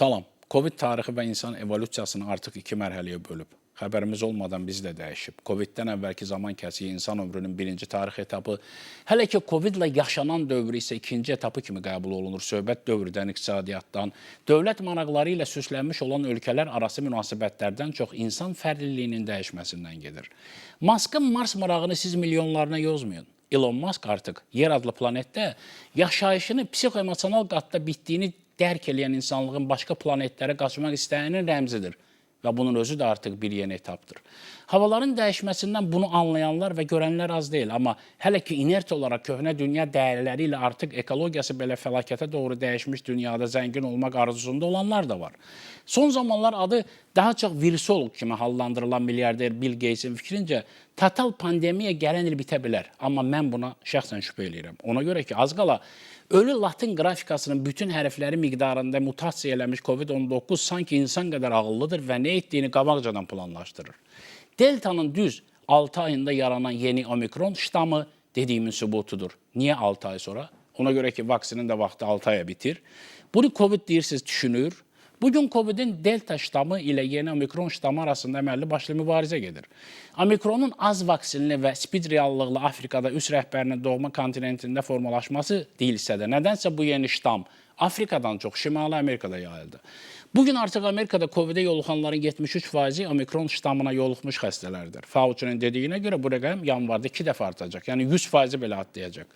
Salam. Covid tarixi və insan evolusiyasını artıq iki mərhələyə bölüb. Xəbərimiz olmadan biz də dəyişib. Coviddən əvvəlki zaman kəsiyi insan ömrünün birinci tarix etapı, hələ ki Covidlə yaşanan dövr isə ikinci etapı kimi qəbul olunur. Söhbət dövrdən, iqtisadiyyatdan, dövlət maraqları ilə süslənmiş olan ölkələr arası münasibətlərdən çox insan fərqliliyinin dəyişməsindən gedir. Maskın Mars marağını siz milyonlarına yozmayın. Elon Musk artıq yer adlı planetdə yaşayışını psixoemosional qatda bitdiyini dərk eləyən insanlığın başqa planetlərə qaçmaq istəyinin rəmzidir və bunun özü də artıq bir yeni etapdır. Havaların dəyişməsindən bunu anlayanlar və görənlər az deyil, amma hələ ki inert olaraq köhnə dünya dəyərləri ilə artıq ekologiyası belə fəlakətə doğru dəyişmiş dünyada zəngin olmaq arzusunda olanlar da var. Son zamanlar adı daha çox virusoloq kimi hallandırılan milyarder Bill Gatesin fikrincə total pandemiya gələn il bitə bilər, amma mən buna şəxsən şübhə eləyirəm. Ona görə ki, az qala Ölü latin qrafikasının bütün hərfləri miqdarında mutasiya eləmiş COVID-19 sanki insan qədər ağıllıdır və nə etdiyini qabaqcadan planlaşdırır. Delta'nın düz 6 ayında yaranan yeni omikron ştamı dediyimin sübutudur. Niyə 6 ay sonra? Ona görə ki, vaksinin də vaxtı 6 aya bitir. Bunu COVID deyirsiniz, düşünür. Bugün COVID-in delta ştamı ilə yeni omikron ştamı arasında əməlli başlı mübarizə gedir. Omikronun az vaksinli və spid reallıqlı Afrikada üst rəhbərinin doğma kontinentində formalaşması deyilsə də, nədənsə bu yeni ştam Afrikadan çox Şimali Amerikada yayıldı. Bugün artıq Amerikada COVID-ə yoluxanların 73%-i omikron ştamına yoluxmuş xəstələrdir. Fauci'nin dediyinə görə bu rəqəm yanvarda 2 dəfə artacaq. Yəni 100%-i belə atlayacaq.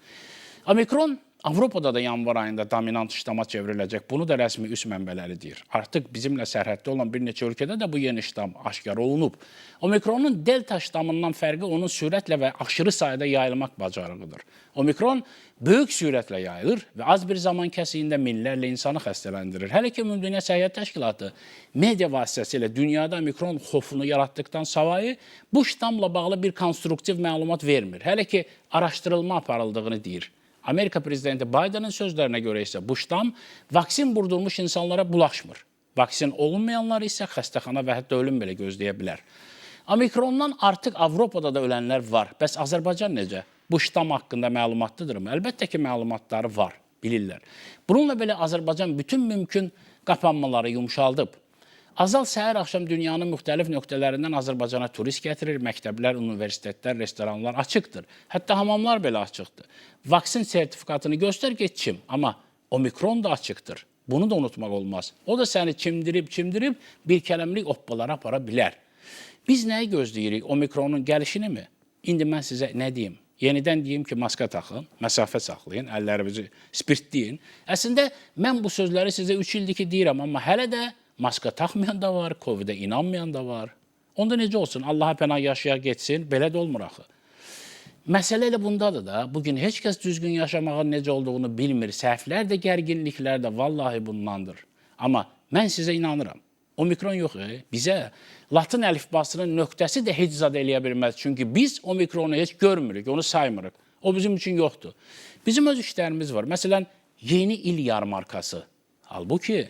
Omikron Avropada da yanvar ayında dominant ştama çevriləcək. Bunu da rəsmi üst mənbələri deyir. Artıq bizimlə sərhəddə olan bir neçə ölkədə də bu yeni ştam aşkar olunub. Omikronun delta ştamından fərqi onun sürətlə və aşırı sayda yayılmaq bacarığıdır. Omikron böyük sürətlə yayılır və az bir zaman kəsiyində minlərlə insanı xəstələndirir. Hələ ki Ümumdünya Səhiyyə Təşkilatı media vasitəsilə dünyada omikron xofunu yaratdıqdan savayı bu ştamla bağlı bir konstruktiv məlumat vermir. Hələ ki araşdırılma aparıldığını deyir. Amerika prezidenti Biden'ın sözlərinə görə isə bu ştam vaksin vurdurmuş insanlara bulaşmır. Vaksin olunmayanlar isə xəstəxana və hətta ölüm belə gözləyə bilər. Omikrondan artıq Avropada da ölənlər var. Bəs Azərbaycan necə? Bu ştam haqqında məlumatlıdırmı? Əlbəttə ki, məlumatları var, bilirlər. Bununla belə Azərbaycan bütün mümkün qapanmaları yumşaldıb. Azal səhər axşam dünyanın müxtəlif nöqtələrindən Azərbaycana turist gətirir, məktəblər, universitetlər, restoranlar açıqdır. Hətta hamamlar belə açıqdır. Vaksin sertifikatını göstər keçim, amma omikron da açıqdır. Bunu da unutmaq olmaz. O da səni çimdirib, çimdirib bir kələmlik oppalara apara bilər. Biz nəyi gözləyirik? Omikronun gəlişini mi? İndi mən sizə nə deyim? Yenidən deyim ki, maska taxın, məsafə saxlayın, əllərinizi spirtləyin. Əslində mən bu sözləri sizə 3 ildir ki deyirəm, amma hələ də maska taxmayan da var, Covid-ə inanmayan da var. Onda necə olsun? Allaha pənah yaşaya getsin, belə də olmur axı. Məsələ elə bundadır da. Bugün heç kəs düzgün yaşamağın necə olduğunu bilmir. Səhvlər də, gərginliklər də vallahi bundandır. Amma mən sizə inanıram. Omikron yox, e? bizə Latın əlifbasının nöqtəsi də heç zad eləyə bilməz. Çünki biz omikronu heç görmürük, onu saymırıq. O bizim üçün yoxdur. Bizim öz işlərimiz var. Məsələn, yeni il yarmarkası. Halbuki